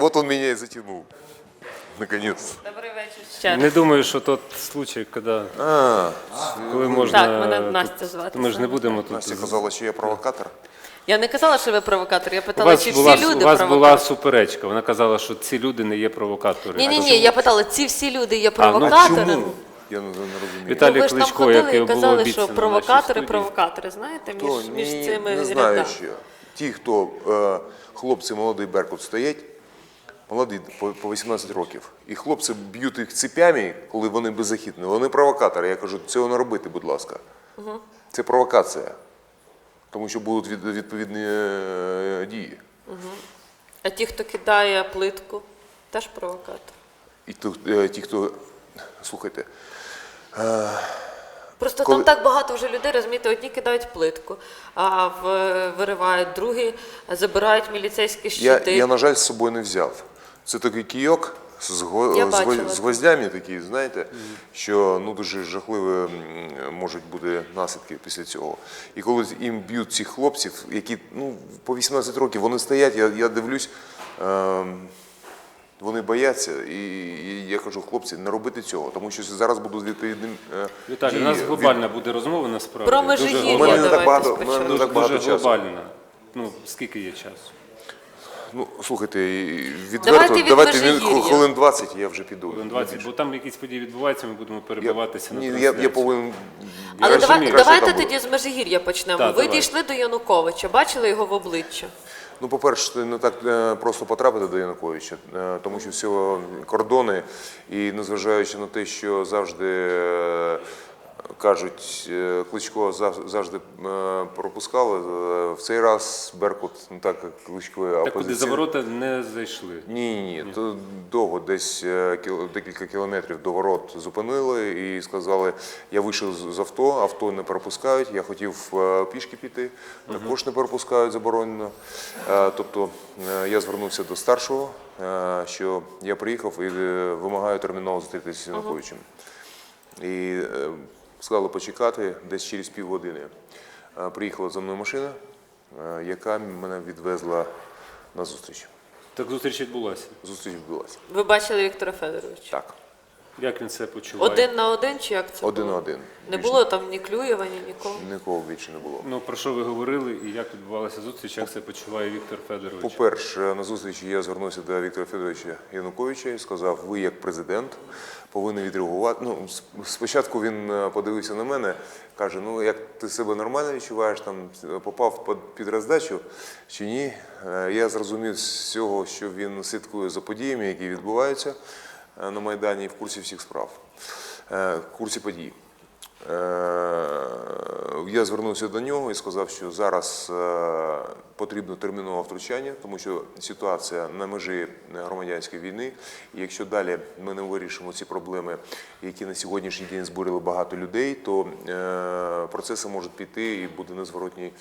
вот он меня и затянул. Наконец. Добрий вечір ще. Не думаю, що тот случай, коли, А, коли можна. Так, мене Настя звати, Ми ж не будемо тут. Настя казала, що я провокатор. Я не казала, що ви провокатор, я У питала, вас, чи була, всі люди у вас була суперечка. Вона казала, що ці люди не є провокатори. Ні, ні, ні, я питала, ці всі люди є ну, провокатори. Чому? Я не, не розумію. Віталій ну, ви ж там Кличко, ходили і було казали, обіцяно що провокатори, студії. провокатори, знаєте, між, Хто? між Ні, цими не знаю рядами. ще. Ті, хто е, хлопці молодий Беркут стоять, молоді по, по 18 років, і хлопці б'ють їх цепями, коли вони беззахитні. Вони провокатори. Я кажу, цього не робити, будь ласка. Це провокація. Тому що будуть відповідні е, дії. А ті, хто кидає плитку, теж провокатор. І е, ті, хто. Слухайте, Просто Коли- там так багато вже людей, розумієте, одні кидають плитку, а виривають, другі забирають міліцейські я, я, на жаль, з собою не взяв. Це такий кійок з, го- з, го- бачила. з гвоздями такі, знаєте, що ну, дуже жахливі можуть бути наслідки після цього. І коли їм б'ють цих хлопців, які ну, по 18 років вони стоять, я, я дивлюсь, ем, вони бояться, і, і я кажу, хлопці, не робити цього, тому що зараз будуть відповідні е, Віталій, у нас від- глобальна буде розмова насправді. Про Дуже Межигір'я У мене не так багато, мене не так багато Дуже часу. глобальна. Ну, скільки є часу? Ну, слухайте, відверто, Давайте від давайте хвилин 20, я вже піду. Хвилин 20, бо там якісь події відбуваються, ми будемо перебиватися на Ні, я, трансляції. я повинен. Але я давай, давайте краще тоді з Межигір'я почнемо. Так, Ви давай. дійшли до Януковича, бачили його в обличчя. Ну, по-перше, не так е, просто потрапити до Януковича, е, тому що всього кордони, і незважаючи на те, що завжди е, кажуть, е, Кличко зав- завжди е, пропускали, е, в цей раз Беркут не так, як Кличко, а Так куди за ворота не зайшли. Ні, ні, ні. То довго, десь декілька кілометрів до ворот зупинили і сказали, я вийшов з- авто, авто не пропускають. Я хотів пішки піти, також не пропускають заборонено. Тобто я звернувся до старшого, що я приїхав і вимагаю терміново зустрітися з Януковичем. І сказали почекати десь через півгодини. Е, Приїхала за мною машина, е, яка мене відвезла на зустріч. Так зустріч відбулася. Зустріч відбулася. Ви бачили Віктора Федоровича? Так, Як він себе почуває? Один на один чи як це один на було? один. Не Більше було там ні Клюєва, ні нікого. Нікого більше не було. Ну, про що ви говорили і як відбувалася зустріч, як себе почуває Віктор Федорович? По-перше, на зустрічі я звернувся до Віктора Федоровича Януковича і сказав, ви як президент повинні відреагувати. Ну, спочатку він е, подивився на мене, каже: ну як ти себе нормально відчуваєш, там попав під- роздачу чи ні. Е, Я зрозумів з цього, що він слідкує за подіями, які відбуваються на Майдані в курсі всіх справ, е, в курсі подій. Е, Я звернувся до нього і сказав, що зараз е, потрібно термінове втручання, тому що ситуація на межі громадянської війни. І якщо далі ми не вирішимо ці проблеми, які на сьогоднішній день збурили багато людей, то е, процеси можуть піти і буде незворотні,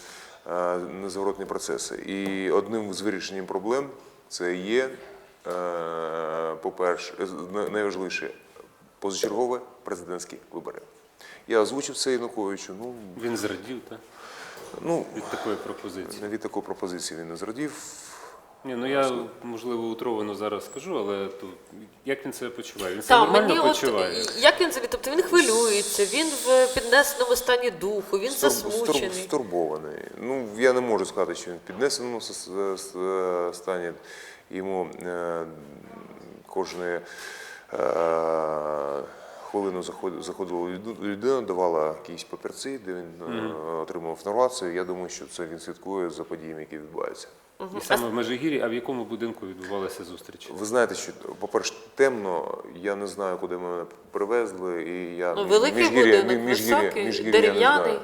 е, незворотні процеси. І одним з вирішенням проблем це є, е, по-перше, е, найважливіше позачергові президентські вибори. Я озвучив це Януковичу. Ну, Він зрадів, так? ну Від такої пропозиції. від такої пропозиції він не зрадів. Ні, ну я можливо утровано зараз скажу, але тут як він себе почуває? Він себе нормально мені от почуває. як він тобто він хвилюється, він в піднесеному стані духу, він Стур- стур- засмучений. Стурбований. Ну, я не можу сказати, що він в піднесеному стані. Йому е, кожне е, хвилину заход- заходила людина, давала якісь папірці, де він е, отримав інформацію. Я думаю, що це він слідкує за подіями, які відбуваються. І саме в Межигір'ї, а в якому будинку відбувалася зустріч? Ви знаєте, що, по-перше, темно, я не знаю, куди мене привезли, і я Ну, між- великий міжгір'я- будинок, міжгір'я- високий, міжгір'я я не дерев'яний?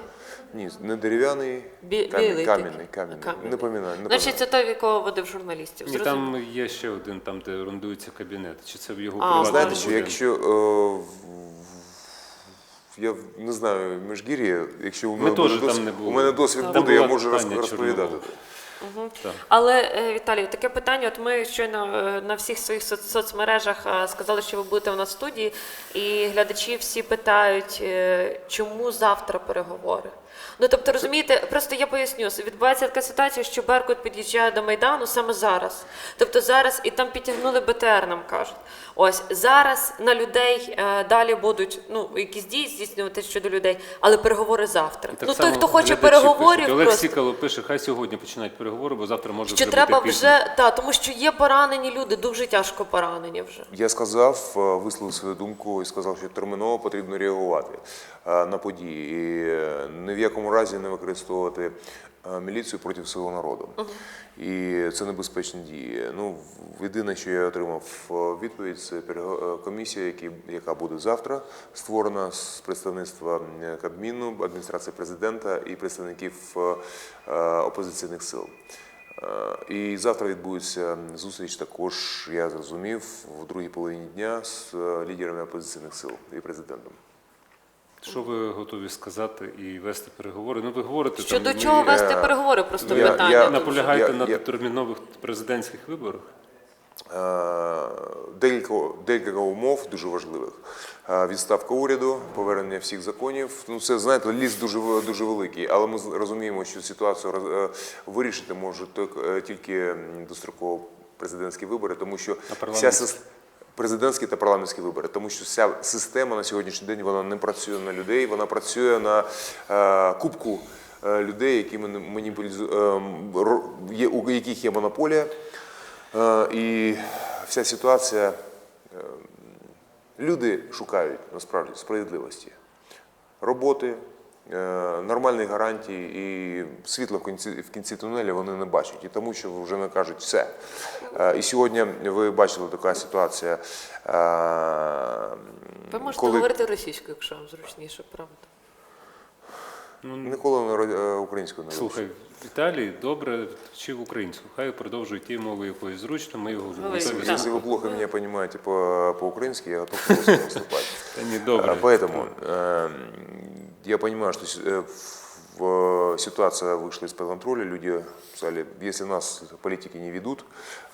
Ні, не дерев'яний, Бі- камінь- білий кам'яний, кам'яний. Кам'яний. Не пам'ятаю. Не Значить, це пам'ятаю. той, в якого водив журналістів. І Зрозуміло. там є ще один, там, де орендується кабінет. Чи це в його А, приватному Знаєте, що будинку? якщо е, в- я не знаю, міжгір'я, якщо у мене теж буде там досвід, не були. у мене досвід Там буде, я була можу роз- Таня розповідати. Чорновол. Але е, Віталій, таке питання. От ми щойно е, на всіх своїх соц- соцмережах е, сказали, що ви будете у нас в студії, і глядачі всі питають, е, чому завтра переговори. Ну тобто, розумієте, просто я поясню, відбувається така ситуація, що Беркут під'їжджає до Майдану саме зараз. Тобто зараз і там підтягнули БТР, нам кажуть. Ось зараз на людей е, далі будуть ну якісь дії здійснювати щодо людей, але переговори завтра. І так ну той, само хто хоче глядачі переговорів, пишуть. Олег просто Сікало пише, хай сьогодні починають переговори, бо завтра може що треба бути пізно. вже та тому, що є поранені люди, дуже тяжко поранені вже. Я сказав, е, висловив свою думку і сказав, що терміново потрібно реагувати е, на події і е, ні в якому разі не використовувати е, міліцію проти свого народу. І це небезпечні дії. Ну, єдине, що я отримав е, відповідь, це е, комісія, яка буде завтра створена з представництва Кабміну, адміністрації президента і представників опозиційних сил. І завтра відбудеться зустріч також, я зрозумів, в другій половині дня з лідерами опозиційних сил і президентом. Що ви готові сказати і вести переговори? Ну ви говорите Щодо там, чого ми вести переговори, просто я- питання. я наполягаєте Я- на я- термінових президентських виборах? Е, Декілька, декілька умов дуже важливих. Е, Відставка уряду, повернення всіх законів. Ну це знаєте, ліс дуже дуже великий, але ми розуміємо, що ситуацію роз- е, вирішити можуть тільки- достроково президентські вибори, тому що вся парламентські? Президентські та парламентські вибори, тому що вся система на сьогоднішній день вона не працює на людей, вона працює на е, кубку е, людей, які маніпулізують, є, у яких є монополія. Е, І вся ситуація, е, люди шукають насправді справедливості, роботи, е, нормальних гарантій і світла в кінці, в кінці тунелі вони не бачать. І тому, що вже не кажуть все. Е, І сьогодні ви бачили така ситуація. е, Ви можете коли говорити російською, якщо вам зручніше, правда. ніколи не ро- е, українською не Слухай, Віталій добре вчив українську. Хай продовжує ті мови, якої зручно. Ми його Говорить, готові так. слухати. Если вы плохо меня понимаете по- по-украински, я готов просто выступать. Та ні, добре. А, Поэтому э, я понимаю, что э, в- ситуация вышла из-под контроля. Люди сказали, если нас политики не ведут,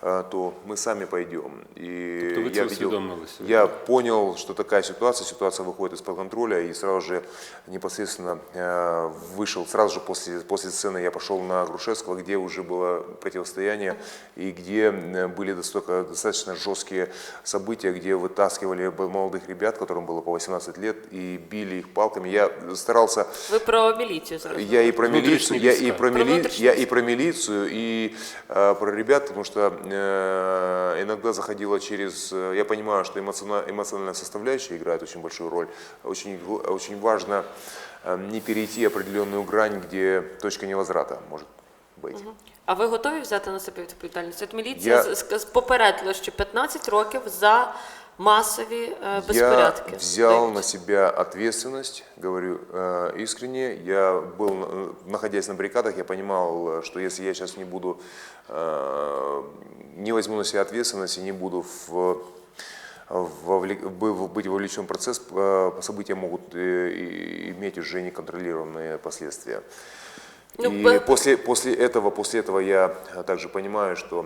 э, то мы сами пойдем. И Тобто ви це я, видел- усвідомили сьогодні? я понял, что такая ситуация, ситуация выходит из-под контроля, и сразу же непосредственно э, вышел, сразу же после, после сцены я пошел на Грушевского, где уже было противостояние, и где э, были достаточно, достаточно жесткие события, где вытаскивали б- молодых ребят, которым было по 18 лет, и били их палками. Я старался Ви про міліцію зараз. я и про Внутренние милицию, я и войска. про, Про мили... внутренние я и про милицию, и э, про ребят, потому что э, иногда заходила через... э, Я понимаю, что эмоциона- эмоциональная составляющая играет очень большую роль. Очень, гл- очень важно э, не перейти определенную грань, где точка невозврата может быть. А ви готові взяти на себе відповідальність? От міліція Я- з- з- попередила, що 15 років за масові е, Я безпорядки. взял на себя ответственность, говорю э, искренне. Я был, э, находясь на баррикадах, я понимал, э, что если я сейчас не буду, э, не возьму на себя ответственность и не буду в вовле- бы- быть вовлечен в процесс, э, события могут э, иметь уже неконтролируемые последствия. Ну, и по- после, после, этого, после этого я э, также понимаю, что э,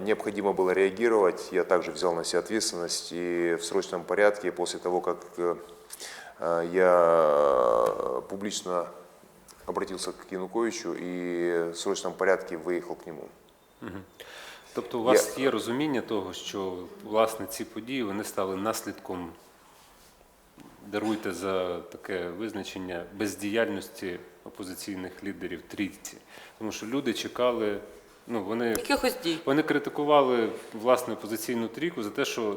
необходимо было реагировать. Я также взял на себя ответственность и в срочном порядке, после того, как э, э, я публично обратился к Януковичу и в срочном порядке выехал к нему. Тобто у вас є розуміння того, що власне ці події вони стали наслідком, даруйте за таке визначення, бездіяльності опозиційних лідерів трійці. Тому що люди чекали, ну вони, Якихось дій. вони критикували власне опозиційну трійку за те, що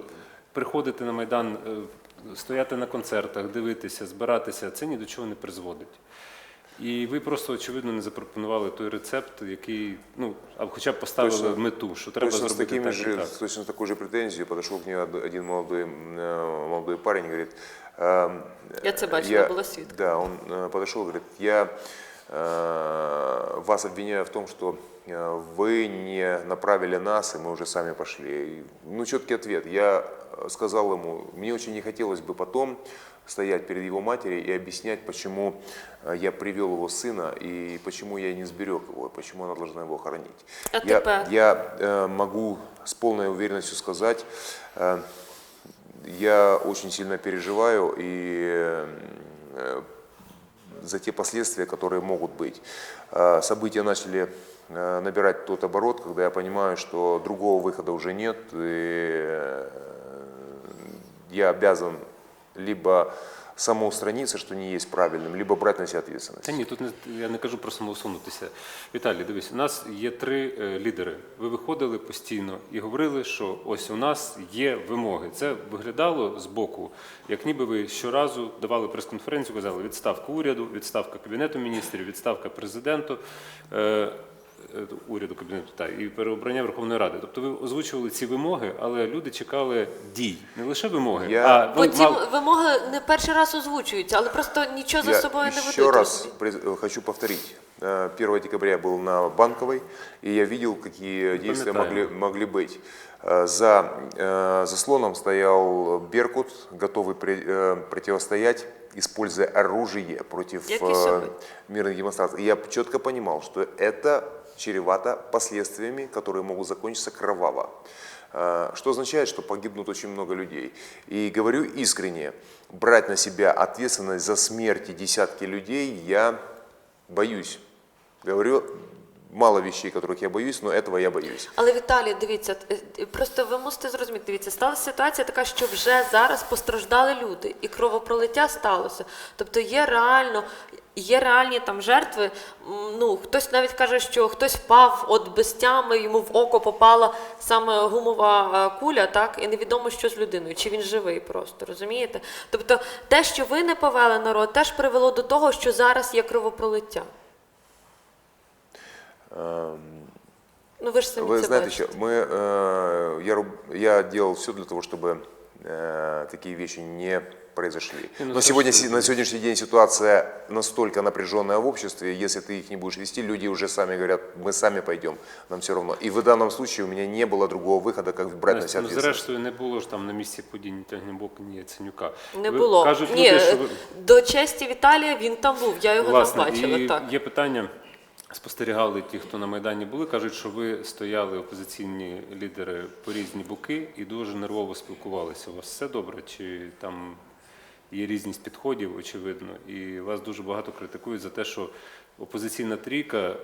приходити на Майдан, е, стояти на концертах, дивитися, збиратися, це ні до чого не призводить. І ви просто, очевидно, не запропонували той рецепт, який, ну, а хоча б поставили Точно- мету, що треба точно с зробити такими так і же, так. точно с такой же претензией подошел к нему од- один молодой, м, э, молодой парень, говорит, эм, Я це бачила, була свідком. Да, он э, подошел, говорит, я э, вас обвиняю в том, что э, вы не направили нас, и мы уже сами пошли. Ну, четкий ответ. Я э, сказал ему, мне очень не хотелось бы потом стоять перед его матерью и объяснять, почему э, я привел его сына и почему я не сберег его, почему она должна его хоронить. А я, я э, могу с полной уверенностью сказать, э, я очень сильно переживаю и э, за те последствия, которые могут быть. Э, События начали э, набирать тот оборот, когда я понимаю, что другого выхода уже нет, и э, я обязан либо самоустраниться, что не есть правильным, либо брать на себя ответственность. Та ні, тут не, я не кажу про самоусунутися. Віталій, дивись, у нас є три е, лідери. Ви виходили постійно і говорили, що ось у нас є вимоги. Це виглядало з боку, як ніби ви щоразу давали прес-конференцію, казали відставка уряду, відставка кабінету міністрів, відставка президенту. Е, Уряду кабінету та і переобрання Верховної Ради. Тобто ви озвучували ці вимоги, але люди чекали дій, не лише вимоги, Я- а ви Потім мали- вимоги не перший раз озвучуються, але просто нічого за Я собою не ведуть. еще раз розумієте? приз- хочу повторить. Э, 1 декабря я был на Банковой, и я видел, какие действия могли, Пам'ятаємо. могли быть. Э, За э, заслоном стоял Беркут, готовый при- э, противостоять, используя оружие против э, мирных демонстраций. И я четко понимал, что это чревато последствиями, которые могут закончиться кроваво. Э, Что означает, что погибнут очень много людей. И говорю искренне, брать на себя ответственность за смерти десятки людей я боюсь. Говорю, мало вещей, которых я боюсь, но этого я боюсь. Але Віталій, дивіться, е, е, просто ви мусите зрозуміти, дивіться, сталася ситуація така, що вже зараз постраждали люди, і кровопролиття сталося. Тобто є реально, є реальні там жертви. Ну, хтось навіть каже, що хтось впав от без тями, йому в око попала саме гумова е, куля, так, і невідомо, що з людиною, чи він живий просто, розумієте? Тобто те, що ви не повели народ, теж привело до того, що зараз є кровопролиття. Ну ви ж самі Вы це знаете, бачите. еще, мы, э, я, руб- я делал все для того, чтобы э, такие вещи не произошли. Не, ну, Но сегодня, слушайте, си- на сегодняшний день ситуация настолько напряженная в обществе, если ты их не будешь вести, люди уже сами говорят, мы сами пойдем, нам все равно. И в данном случае у меня не было другого выхода, как брать на Настя, себя ну, ответственность. зрештою, не було ж там на місці подій ні Тягнебока, ні Яценюка. Не Ви- було. Кажуть Ні, люди, що ви... до честі Віталія він там був, я його Власне, там бачила. і Так. є питання, спостерігали ті, хто на Майдані були, кажуть, що ви стояли опозиційні лідери по різні боки і дуже нервово спілкувалися. У вас все добре? Чи там є різність підходів, очевидно, і вас дуже багато критикують за те, що опозиційна трійка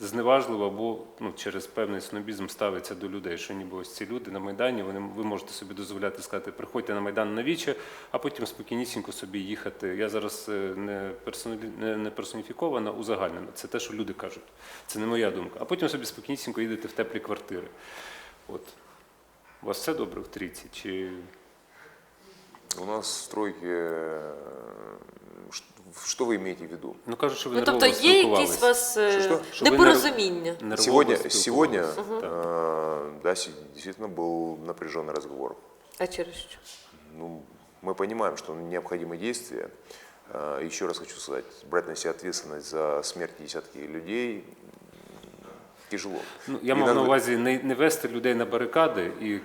зневажливо або ну, через певний снобізм ставиться до людей, що ніби ось ці люди на Майдані, вони, ви можете собі дозволяти сказати, приходьте на Майдан на віче, а потім спокійнісінько собі їхати. Я зараз е, не, персоналі, не, персоніфікована, узагальнена. Це те, що люди кажуть. Це не моя думка. А потім собі спокійнісінько їдете в теплі квартири. От. У вас все добре в трійці? Чи У нас э, ш- что вы имеете в виду? ну кажуть, що ви Ну нервово тобто є спілкувались. якісь у вас е, Що-що? Що ви непорозуміння. Нервово Сегодня, спілкувались. сегодня Так. э, да, се- действительно был напряженный разговор. А через що? Ну, мы понимаем, что необходимы действия. Э, Еще раз хочу сказать, брать на себя ответственность за смерть десятки людей м, тяжело. Ну, я И мав надо- на увазі не, не вести людей на барикади і те-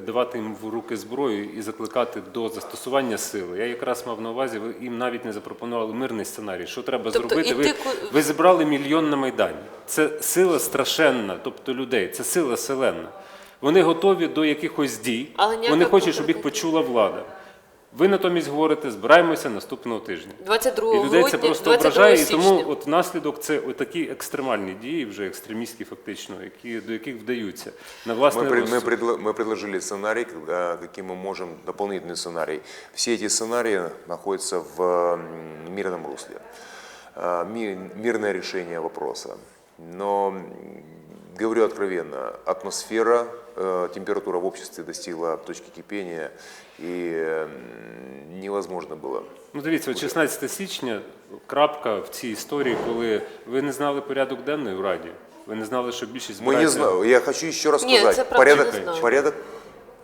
давати їм в руки зброю і закликати до застосування сили. Я якраз мав на увазі, ви їм навіть не запропонували мирний сценарій. Що треба Тобто зробити? Ви, ви зібрали мільйон на Майдані. Це сила страшенна, тобто людей, це сила селена. Вони готові до якихось дій. Але Вони хочуть, щоб їх почула влада. Ви натомість говорите, збираємося наступного тижня. 22 І людей грудня, це просто 22 ображає, і січня. тому от наслідок це такі екстремальні дії, вже екстремістські фактично, які, до яких вдаються на власний Мы, пред- мы, розсуд. предло- мы предложили сценарий, когда- каким мы можем, дополнительный сценарий. Все эти сценарии находятся в м, мирном русле. А, ми- Мирное решение вопроса. Но, м, говорю откровенно, атмосфера, э, температура в обществе достигла точки кипения, и м, невозможно было Ну дивіться, от 16 січня крапка в цій історії, коли ви не знали порядок денний у Раді. Ви не знали, що більшість Мы не збирається. знаем. Я хочу еще раз Нет, сказать. это правда порядок, не знаю. порядок.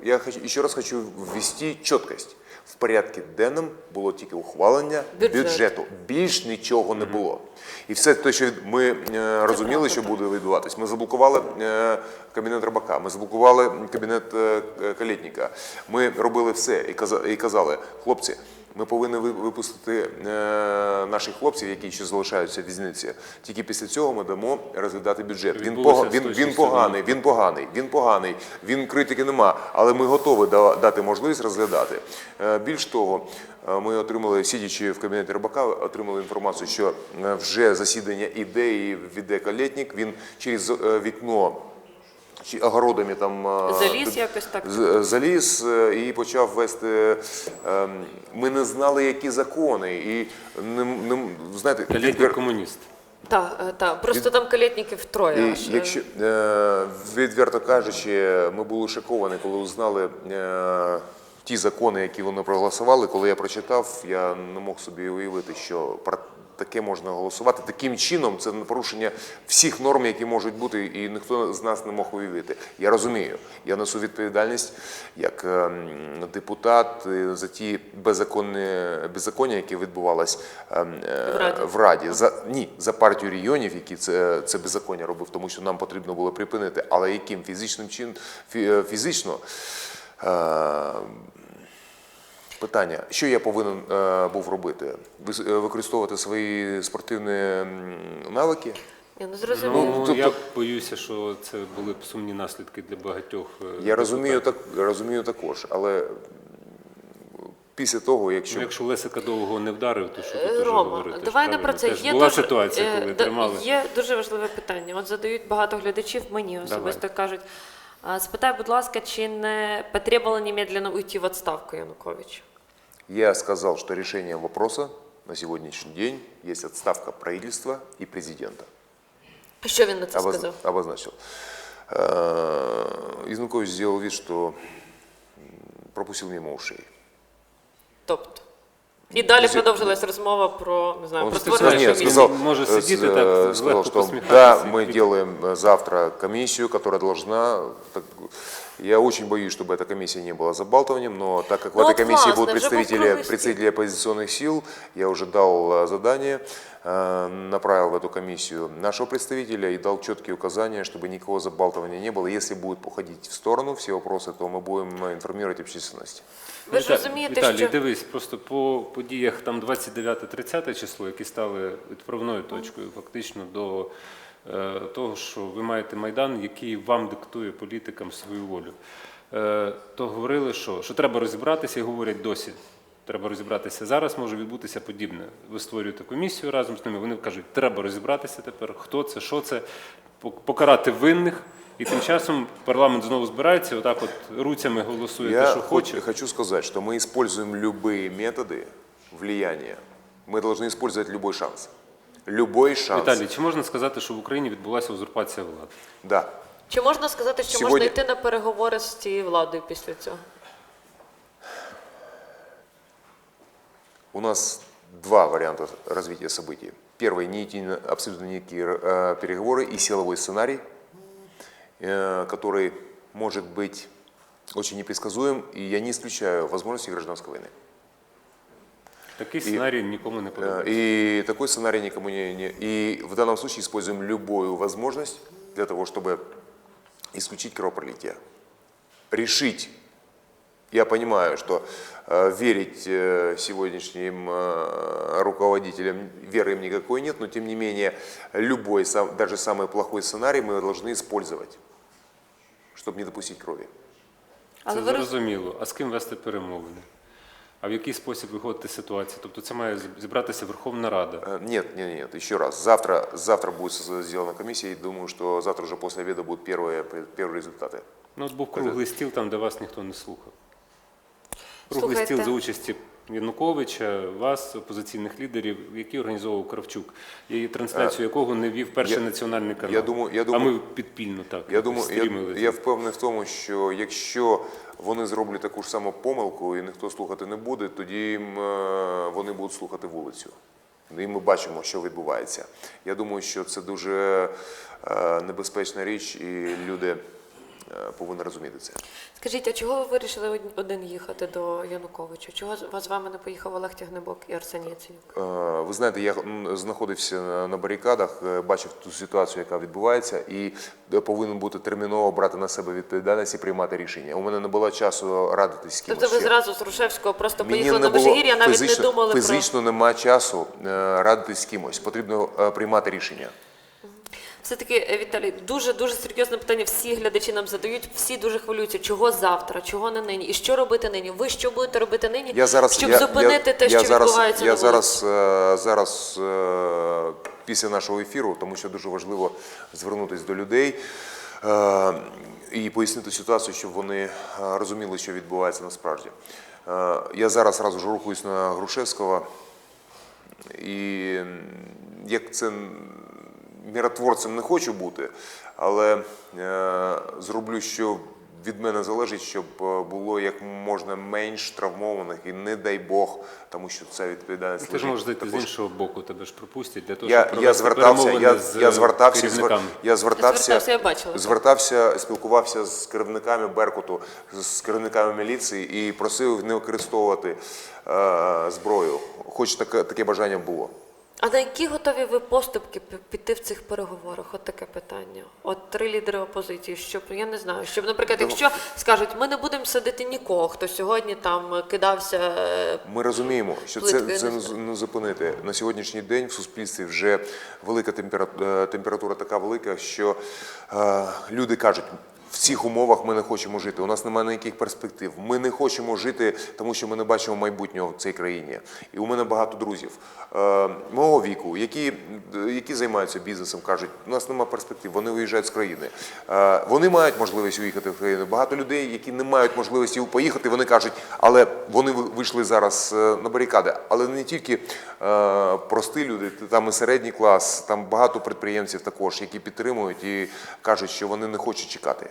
Я хочу, еще раз хочу ввести четкость. В порядку денному було тільки ухвалення Бюджет. бюджету. Більш нічого не було. І все те, що ми е, розуміли, що буде відбуватись. Ми заблокували е, кабінет Рибака, ми заблокували кабінет е, Калєтніка. Ми робили все і каза- і казали, хлопці. Ми повинні ви- випустити е, наших хлопців, які ще залишаються в в'язниці. Тільки після цього ми дамо розглядати бюджет. Він, він, він поганий, він поганий, він поганий, він критики нема, але ми готові дати можливість розглядати. Е, Більш того, е, ми отримали, сидячи в кабінеті Рибака, отримали інформацію, що вже засідання іде і веде він через вікно чи огородами там е, Заліз якось так? заліз е, і почав вести. е, Ми не знали, які закони, і не, не знаєте, Калітний відвер- комуніст. Так, е, так. Просто там калітників троє. і аж. якщо відверто кажучи, ми були шоковані, коли узнали ті закони, які вони проголосували. Коли я прочитав, я не мог собі уявити, що про таке можна голосувати. Таким чином, це порушення всіх норм, які можуть бути, і ніхто з нас не мог уявити. Я розумію, я несу відповідальність як е, депутат е, за ті беззаконні беззаконня, які відбувалися е, В Раді. в Раді за ні за партію регіонів, які це, це беззаконня робив, тому що нам потрібно було припинити. Але яким фізичним чин е, фізично е, питання, що я повинен е, був робити? Е, Використовувати свої спортивні навики? Я не зрозуміла. Ну, тобто- я боюся, що це були б сумні наслідки для багатьох. е, Я розумію так, розумію також, але після того, якщо Ну, якщо Лесика довго не вдарив, то що тут Е, Рома, говорити? давай не про це. Теж Є була дуже, ситуація, е, коли да- тримали. Є дуже важливе питання. От задають багато глядачів мені особисто кажуть. а, Спитай, будь ласка, чи не потрібно немедленно уйти в відставку Януковича? я сказал, что решением вопроса на сегодняшний день есть отставка правительства и президента. Що він на це Обоз- сказав? обозначил. Э, Изнукович сделал вид, что м, пропустил мимо ушей. Тобто. І далі Друзі, продовжилась розмова про не знаю Он про сказав, створення Нет, комісії. сказал, Может э, сидит с- и так э, легко сказал, что посмехается да, и мы кричит. делаем э, завтра комиссию, которая должна... так, я очень боюсь, чтобы эта комиссия не была забалтыванием, но так как в Ну этой вот комиссии классно, будут уже был представители, круглый стол. представители оппозиционных сил, я уже дал э, задание, э, направил в эту комиссию нашего представителя и дал четкие указания, чтобы никакого забалтывания не было. Если будет уходить в сторону все вопросы, то мы будем э, информировать общественность. Ви ж Віта- розумієте, Віталій, що дивись, просто по подіях там 29-30 число, які стали відправною точкою фактично до е, того, що ви маєте майдан, який вам диктує політикам свою волю. Е, то говорили, що, що треба розібратися, і говорять досі. Треба розібратися зараз, може відбутися подібне. Ви створюєте комісію разом з ними. Вони кажуть, треба розібратися тепер, хто це, що це, пок- покарати винних. І тим часом парламент знову збирається, отак от руцями голосує Я те, що хоть- хоче. хочу сказать, что мы используем любые методы влияния. Мы должны использовать любой шанс. Любой шанс. Віталій, чи можна сказати, що в Україні відбулася узурпація влади? Да. чи можна сказати, що Сьогодні- можна йти на переговори з цією владою після цього? У нас два варианта развития событий. Первый – не идти на абсолютно никакие э, переговоры и силовой сценарий, э, который может быть очень непредсказуем, и я не исключаю возможности гражданской войны. Такий сценарій нікому не Э, подобається. И такой сценарий никому не, не... И в данном случае используем любую возможность для того, чтобы исключить кровопролитие. Решить. Я понимаю, что э, верить э, сегодняшним э, руководителям веры им никакой нет, но тем не менее любой, сам, даже самый плохой сценарий мы должны использовать, чтобы не допустить крови. Але Це ви роз- зрозуміло. А з ким вести перемовини? А в який спосіб виходити з ситуації? Тобто це має зібратися Верховна Рада. Э, Нет, нет, нет, еще раз. Завтра, завтра будет соз- сделана комиссия, и думаю, что завтра уже после обеда будут первые, первые результаты. Ну, от був круглий стіл, там, де вас ніхто не слухав. Круглий Слухайте. стіл за участі Януковича, вас, опозиційних лідерів, який організовував Кравчук, і трансляцію якого не вів перший я- національний канал. я думаю- я думаю, а ми підпільно так. Я думаю, я, я впевнений в тому, що якщо вони зроблять таку ж саму помилку і ніхто слухати не буде, тоді їм, е, вони будуть слухати вулицю. І ми бачимо, що відбувається. Я думаю, що це дуже е, небезпечна річ, і люди е, повинен розуміти це. Скажіть, а чого ви вирішили один їхати до Януковича? Чого з- вас з вами не поїхав Олег Тягнебок і Арсеній Яценюк? Е, Ви знаєте, я знаходився на- барикадах, е, бачив ту ситуацію, яка відбувається, і повинен бути терміново брати на себе відповідальність і приймати рішення. У мене не було часу радитись з кимось. Тобто ви ще. зразу з Рушевського просто Мені поїхали на Межигір'я, навіть фізично, не думали про фізично нема часу радитись з кимось. Потрібно приймати рішення. Все-таки е, Віталій. Дуже дуже серйозне питання. Всі глядачі нам задають, всі дуже хвилюються. Чого завтра, чого не нині, і що робити нині? Ви що будете робити нині, Я зараз щоб я, зупинити я, те, я що зараз, відбувається я на зараз, е, зараз е, після нашого ефіру, тому що дуже важливо звернутися до людей і пояснити ситуацію, щоб вони розуміли, що відбувається насправді. Я зараз одразу ж рухаюсь на Грушевського, і як це міротворцем не хочу бути, але е, зроблю, що від мене залежить, щоб е, було як можна менш травмованих і не дай Бог, тому що це відповідальність. Ти ж можеш зайти з іншого боку, тебе ж пропустять для того, щоб Я, я звертався, я, з я звертався, звер- керівниками. я звертався, звертався, я бачила. звертався, спілкувався з керівниками Беркуту, з керівниками міліції і просив не використовувати е, зброю. Хоч таке, таке бажання було. А на які готові ви поступки піти в цих переговорах? От таке питання. От три лідери опозиції, щоб я не знаю, щоб, наприклад, якщо скажуть, ми не будемо садити нікого, хто сьогодні там кидався. е, Ми розуміємо, що це, це не не зупинити. На сьогоднішній день в суспільстві вже велика температура, температура така велика, що е, люди кажуть. В цих умовах ми не хочемо жити. У нас немає ніяких перспектив. Ми не хочемо жити, тому що ми не бачимо майбутнього в цій країні. І у мене багато друзів е, мого віку, які, які займаються бізнесом, кажуть, у нас немає перспектив, вони виїжджають з країни. Е, вони мають можливість уїхати в країну. Багато людей, які не мають можливості поїхати, вони кажуть, але вони ви- вийшли зараз е, на барикади. Але не тільки е, прості люди, там і середній клас, там багато підприємців також, які підтримують і кажуть, що вони не хочуть чекати.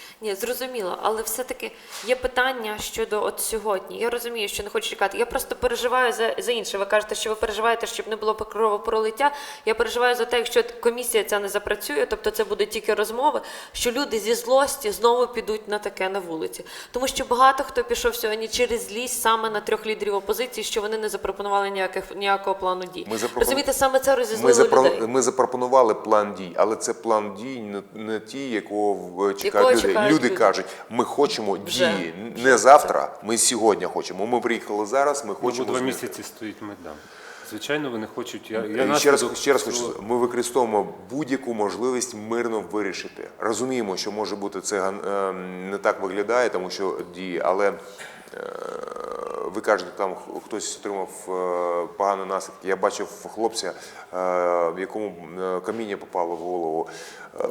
Ні, зрозуміло, але все-таки є питання щодо от сьогодні. Я розумію, що не хочу чекати. Я просто переживаю за, за інше. Ви кажете, що ви переживаєте, щоб не було кровопролиття. Я переживаю за те, якщо комісія ця не запрацює, тобто це буде тільки розмови, що люди зі злості знову підуть на таке на вулиці. Тому що багато хто пішов сьогодні через злість саме на трьох лідерів опозиції, що вони не запропонували ніяких ніякого плану дій. Ми запропон- Розумієте, саме це Ми, розізлило запро... людей. ми запропонували план дій, але це план дій не, не ті, якого чекають Якого люди. кажуть, ми хочемо Вже. дії не завтра, ми сьогодні хочемо. Ми приїхали зараз, ми Ну, хочемо. два місяці стоїть Майдан. Звичайно, вони хочуть. Я, я ще раз, ще раз хочу, ми використовуємо будь-яку можливість мирно вирішити. Розуміємо, що може бути це ган- е, не так виглядає, тому що дії, але е, ви кажете, там хтось отримав е, погані наслідки. Я бачив хлопця, е, в якому е, каміння попало в голову.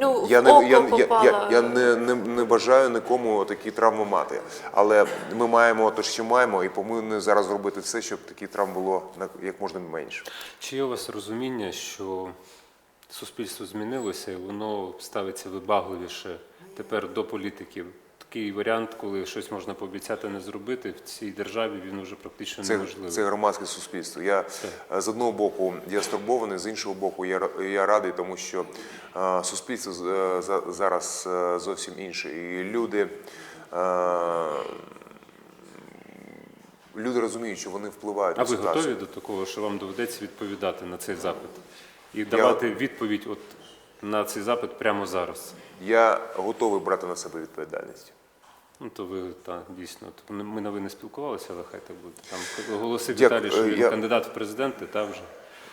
Ну, я не, я, я, я, я не, не, не бажаю нікому такі травми мати. Але ми маємо те, що маємо, і повинні зараз зробити все, щоб таких травм було на- як можна менше. Чи є у вас розуміння, що суспільство змінилося і воно ставиться вибагливіше тепер до політиків? Такий варіант, коли щось можна пообіцяти не зробити, в цій державі він уже практично Це, неможливий. це громадське суспільство. Я е, з одного боку я стурбований, з іншого боку, я, я радий, тому що е, суспільство е, за- зараз е, зовсім інше. І люди, е, люди розуміють, що вони впливають А на ви ситуацію. готові до такого, що вам доведеться відповідати на цей запит і давати відповідь от на цей запит прямо зараз? Я готовий брати на себе відповідальність. Ну то ви так дійсно. Ми- новини на ви не спілкувалися, але хай так буде. Там оголосив Дякую. Віталій, що Е, він я- кандидат в президенти, та вже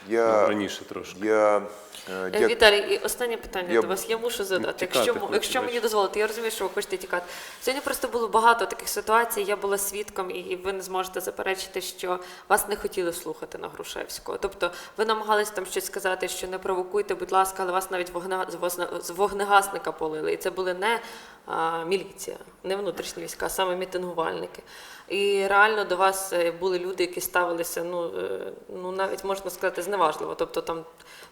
Я, ну, раніше трошки. я, е, Е, Віталій, і останнє питання Я- до вас. Я мушу задати. Тікати Якщо, хочу, якщо мені дозволите, я розумію, що ви хочете тікати. Сьогодні просто було багато таких ситуацій. Я була свідком, і ви не зможете заперечити, що вас не хотіли слухати на Грушевського. Тобто ви намагались там щось сказати, що не провокуйте, будь ласка, але вас навіть вогна, з з вогнегасника полили. І це були не а, міліція, не внутрішні війська, а саме мітингувальники. І реально до вас е, були люди, які ставилися, ну, е, ну навіть можна сказати, зневажливо. Тобто там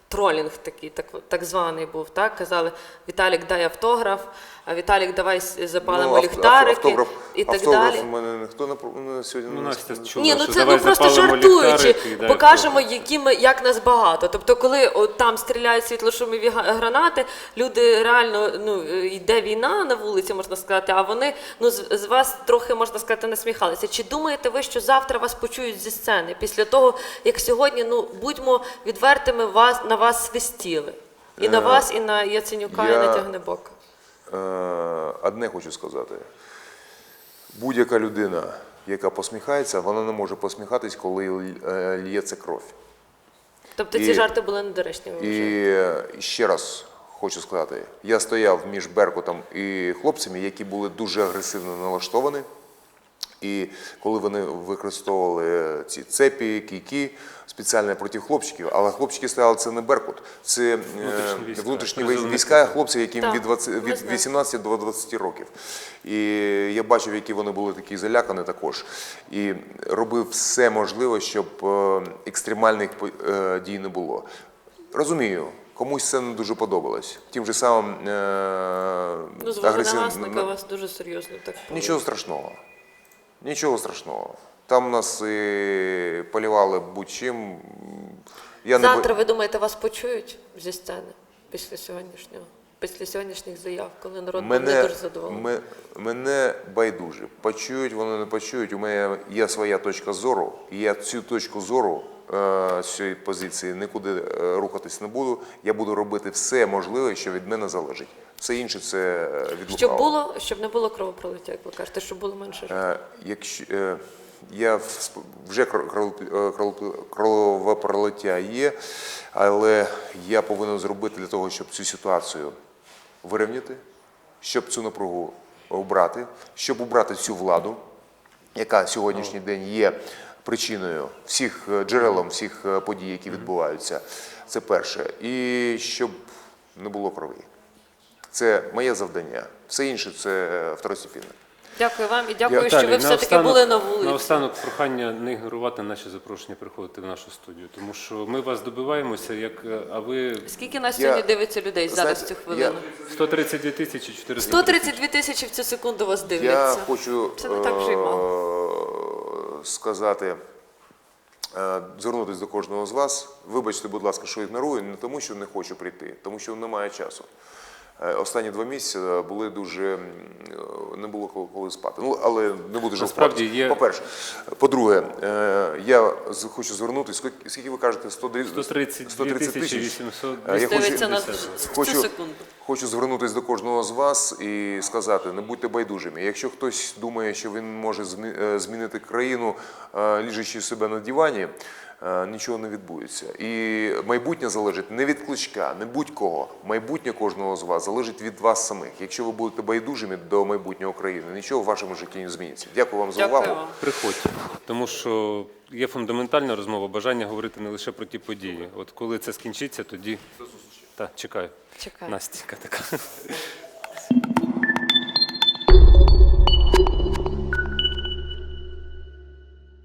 тролінг такий, так, так званий був. Так? Казали, Віталік, дай автограф, Віталік, давай запалимо авто- ліхтарики автограф, і так автограф далі. у мене ніхто не не сьогодні Ну, Настя чула, Ні, ну що це давай ну просто запалимо жартуючи, ліхтарики покажемо, які ми як нас багато. Тобто, коли от там стріляють світлошумові га- гранати, люди реально ну е, йде війна на вулиці, можна сказати, а вони ну з, з вас трохи можна сказати насміхалися. Чи думаєте ви, що завтра вас почують зі сцени після того, як сьогодні, ну будьмо відвертими, вас на вас свистіли? І на вас, і на Яценюка, і я- на Тягнебока. Е, Одне хочу сказати. Будь-яка людина, яка посміхається, вона не може посміхатись, коли е, лється кров. Тобто і- ці жарти були недоречні. І ще раз хочу сказати: я стояв між Беркутом і хлопцями, які були дуже агресивно налаштовані. І коли вони використовували ці цепі, кійки спеціально проти хлопчиків, але хлопчики стояли це не Беркут, це е, Внутрішні війська, внутрішні війська, хлопці, яким Так, від, 20, від знаємо. 18 до 20 років. І я бачив, які вони були такі залякані також. І робив все можливе, щоб е, екстремальних е, дій не було. Розумію, комусь це не дуже подобалось. Тим же самим е, Ну, агресивним- вас дуже серйозно так. Нічого страшного. Нічого страшного. Там нас і полівали будь-чим. Я не Завтра, ви думаєте, вас почують зі сцени після сьогоднішнього, після сьогоднішніх заяв, коли народ був не дуже задоволений? ме- мене байдуже. Почують, вони не почують. У мене є своя точка зору, і я цю точку зору е, з цієї позиції нікуди е, рухатись не буду. Я буду робити все можливе, що від мене залежить. Все інше це е, від Щоб було, щоб не було кровопролиття, як ви кажете, щоб було менше. Е, Якщо е, я вже е, кровопролиття є, але я повинен зробити для того, щоб цю ситуацію вирівняти, щоб цю напругу обрати, щоб убрати цю владу, яка сьогоднішній день є причиною всіх е, джерелом всіх подій, які відбуваються. Це перше. І щоб не було крові. Це моє завдання. Все інше це е, второстепінне. Дякую вам і дякую, Я- що ви все-таки були на вулиці. Наостанок прохання не ігнорувати наші запрошення приходити в нашу студію, тому що ми вас добиваємося, як е, а ви Скільки нас Я- сьогодні дивиться людей зараз Знаєте, в цю хвилину? 132 тисячі 400. 132 тисячі в цю секунду вас Я дивляться. хочу Це не так вже й е, сказати, е, звернутися до кожного з вас. Вибачте, будь ласка, що ігнорую, не тому, що не хочу прийти, тому що немає часу. Е, Останні два місяці були дуже е, не було коли- коли спати. Ну але не буду Насправді є- По-перше, по-друге, е, я з- хочу звернутися. Скільки, скільки ви кажете? 130 132 тисяч. 800. Е, я хочу- Дивиться нас в хочу- секунду. Хочу звернутися до кожного з вас і сказати: не будьте байдужими. Якщо хтось думає, що він може змі- е, змінити країну, е, ліжачи себе на дивані, е, нічого не відбудеться. І майбутнє залежить не від кличка, не будь-кого. Майбутнє кожного з вас залежить від вас самих. Якщо ви будете байдужими до майбутнього країни, нічого в вашому житті не зміниться. Дякую вам за увагу. вам. Приходьте, тому що є фундаментальна розмова, бажання говорити не лише про ті події. От коли це скінчиться, тоді. Так, чекаю. Чекаю. Настя така.